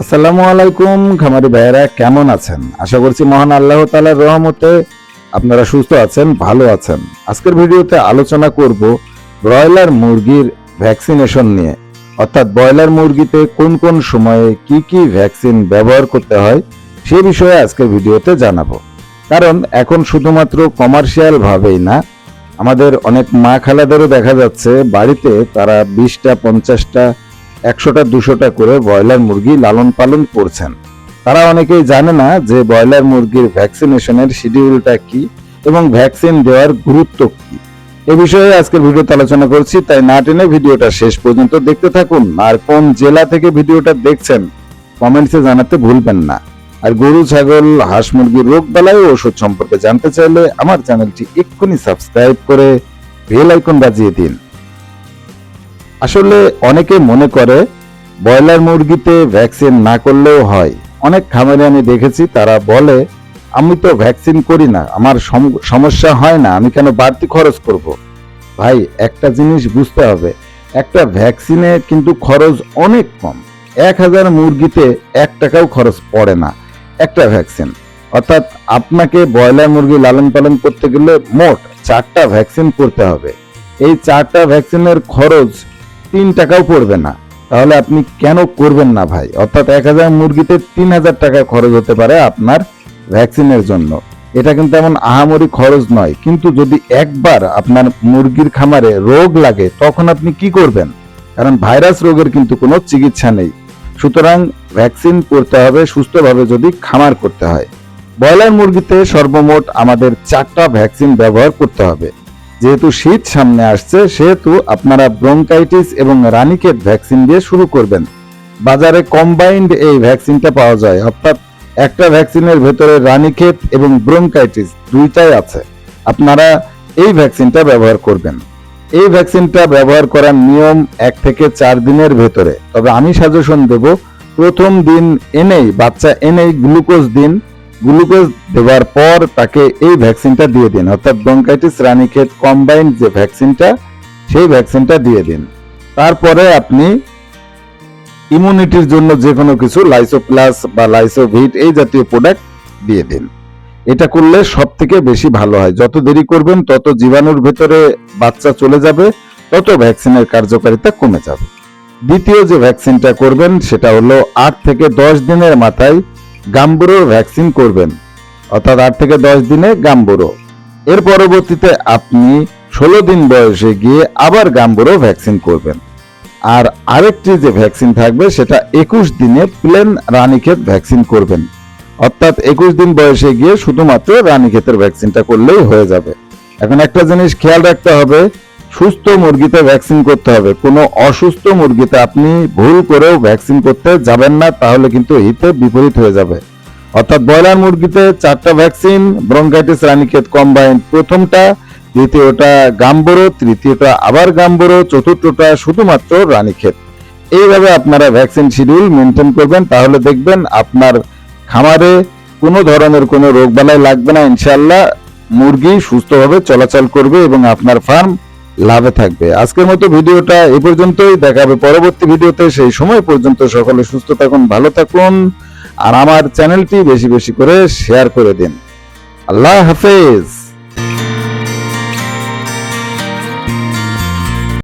আসসালামু আলাইকুম, খামারি ভাইয়েরা, কেমন আছেন? আশা করছি মহান আল্লাহ তালার রহমতে আপনারা সুস্থ আছেন, ভালো আছেন। আজকের ভিডিওতে আলোচনা করব ব্রয়লার মুরগির ভ্যাকসিনেশন নিয়ে। অর্থাৎ ব্রয়লার মুরগিতে কোন কোন সময়ে কি কি ভ্যাকসিন ব্যবহার করতে হয়, সে বিষয়ে আজকের ভিডিওতে জানাব। কারণ এখন শুধুমাত্র কমার্শিয়াল ভাবেই না, আমাদের অনেক মা খালাদেরও দেখা যাচ্ছে, বাড়িতে তারা বিশটা, পঞ্চাশটা একশোটা, দুশোটা করে ব্রয়লার মুরগি লালন পালন করছেন। তারা অনেকেই জানে না যে ব্রয়লার মুরগির ভ্যাকসিনেশনের শিডিউলটা কি এবং ভ্যাকসিন দেওয়ার গুরুত্ব কি। এ বিষয়ে আজকের ভিডিওতে আলোচনা করছি, তাই না টেনে ভিডিওটা শেষ পর্যন্ত দেখতে থাকুন। আর কোন জেলা থেকে ভিডিওটা দেখছেন কমেন্টসে জানাতে ভুলবেন না। আর গরু, ছাগল, হাঁস মুরগির রোগ বালাই ওষুধ সম্পর্কে জানতে চাইলে আমার চ্যানেলটি এক্ষুনি সাবস্ক্রাইব করে বেল আইকন বাজিয়ে দিন। আসলে অনেকে মনে করে ব্রয়লার মুরগিতে ভ্যাকসিন না করলেও হয়। অনেক খামারে আমি দেখেছি, তারা বলে, আমি তো ভ্যাকসিন করি না, আমার সম- সমস্যা হয় না, আমি কেন বাড়তি খরচ করব? ভাই, একটা জিনিস বুঝতে হবে, একটা ভ্যাকসিনে কিন্তু খরচ অনেক কম। এক হাজার মুরগিতে এক টাকাও খরচ পড়ে না, একটা ভ্যাকসিন। অর্থাৎ আপনাকে ব্রয়লার মুরগি লালন পালন করতে গেলে মোট চারটা ভ্যাকসিন করতে হবে। এই চারটা ভ্যাকসিনের খরচ তিন টাকাও পড়বে না। তাহলে আপনি কেন করবেন না ভাই? অর্থাৎ এক হাজার মুরগিতে তিন হাজার টাকা খরচ হতে পারে আপনার ভ্যাকসিনের জন্য। এটা কিন্তু এমন আহামরি খরচ নয়। কিন্তু যদি একবার আপনার মুরগির খামারে রোগ লাগে, তখন আপনি কি করবেন? কারণ ভাইরাস রোগের কিন্তু কোনো চিকিৎসা নেই। সুতরাং ভ্যাকসিন করতে হবে, সুস্থভাবে যদি খামার করতে হয়। ব্রয়লার মুরগিতে সর্বমোট আমাদের চারটা ভ্যাকসিন ব্যবহার করতে হবে। যেহেতু শীত সামনে আসছে, সেহেতু আপনারা ব্রঙ্কাইটিস এবং রানিকেট ভ্যাকসিন দিয়ে শুরু করবেন। বাজারে কম্বাইন্ড এই ভ্যাকসিনটা পাওয়া যায়। অর্থাৎ একটা ভ্যাকসিনের ভেতরে রানিকেট এবং ব্রঙ্কাইটিস দুইটাই আছে। আপনারা এই ভ্যাকসিনটা ব্যবহার করবেন। এই ভ্যাকসিনটা ব্যবহার করার নিয়ম এক থেকে চার দিনের ভেতরে। তবে আমি সাজেশন দেব, প্রথম দিন এনেই, বাচ্চা এনেই গ্লুকোজ দিন। গ্লুকোজ দেওয়ার পর তাকে এই ভ্যাকসিনটা দিয়ে দিন। অর্থাৎ ব্রঙ্কাইটিস রানিকেট কম্বাইন্ড যে ভ্যাকসিনটা, সেই ভ্যাকসিনটা দিয়ে দিন। তারপরে আপনি ইমিউনিটির জন্য যে কোনো কিছু লাইসোপ্লাস বা লাইসোভিট এই জাতীয় প্রোডাক্ট দিয়ে দিন। এটা করলে সব থেকে বেশি ভালো হয়। যত দেরি করবেন, তত জীবাণুর ভেতরে বাচ্চা চলে যাবে, তত ভ্যাকসিনের কার্যকারিতা কমে যাবে। দ্বিতীয় যে ভ্যাকসিনটা করবেন, সেটা হলো আট থেকে দশ দিনের মাথায় গাম্বুরোর ভ্যাকসিন করবেন, অর্থাৎ আট থেকে দশ দিনে গাম্বুরো। এর পরবর্তীতে আপনি ষোলো দিন বয়সে গিয়ে আবার গাম্বুরো ভ্যাকসিন করবেন। আর আরেকটি যে ভ্যাকসিন থাকবে, সেটা একুশ দিনে প্লেন রানীক্ষেত ভ্যাকসিন করবেন। অর্থাৎ একুশ দিন বয়সে গিয়ে শুধুমাত্র রানীক্ষেতের ভ্যাকসিনটা করলেই হয়ে যাবে। এখন একটা জিনিস খেয়াল রাখতে হবে সুস্থ মুরগিতে ভ্যাকসিন করতে হবে। কোনো অসুস্থ মুরগিতে আপনি ভুল করেও ভ্যাকসিন করতে যাবেন না, তাহলে কিন্তু হিতে বিপরীত হয়ে যাবে। অর্থাৎ ব্রয়লার মুরগিতে চারটা ভ্যাকসিন ব্রঙ্কাইটিস রানীক্ষেত কম্বাইন প্রথমটা, দ্বিতীয়টা গাম্বরো, তৃতীয়টা আবার গাম্বরো, চতুর্থটা শুধুমাত্র রানীক্ষেত। এইভাবে আপনারা ভ্যাকসিন শিডিউল মেনটেন করবেন, তাহলে দেখবেন আপনার খামারে কোনো ধরনের কোনো রোগ বালাই লাগবে না ইনশাল্লাহ মুরগি সুস্থভাবে চলাচল করবে এবং আপনার ফার্ম লাভে থাকবে। আজকের মতো ভিডিওটা এ পর্যন্তই। দেখাবে পরবর্তী ভিডিওতে। সেই সময় পর্যন্ত সকলে সুস্থ থাকুন, ভালো থাকুন। আর আমার চ্যানেলটি বেশি বেশি করে শেয়ার করে দিন। আল্লাহ হাফেজ।